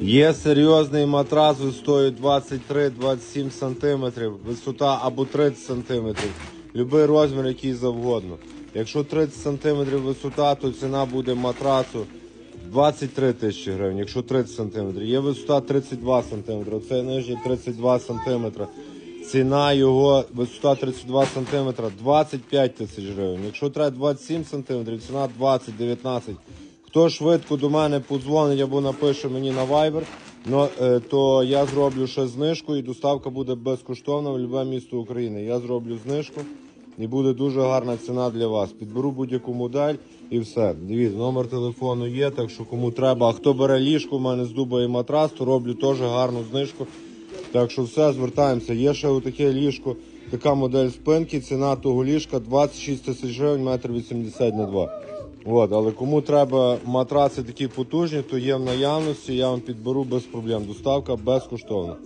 Є серйозний матрас висотою 23-27 см, висота або 30 см. Любий розмір, який завгодно. Якщо 30 см висота, то ціна буде матрасу 23 тисячі гривень, якщо 30 см. Є висота 32 см, це нижній 32 см. Ціна його висота 32 см 25 тисяч гривень. Якщо треба 27 см, ціна 20-19. Хто швидко до мене подзвонить або напише мені на Viber, е, то я зроблю ще знижку і доставка буде безкоштовна в будь-яке місто України. Я зроблю знижку і буде дуже гарна ціна для вас. Підберу будь-яку модель і все. Дивіться, номер телефону є, так що кому треба. А хто бере ліжко, у мене з дуба і матрас, то роблю теж гарну знижку. Так що все, звертаємося. Є ще отаке ліжко, така модель спинки. Ціна того ліжка 26 тисяч гривень, метр 80 на 2. От, але кому треба матраци такі потужні, то є в наявності, я вам підберу без проблем. Доставка безкоштовна.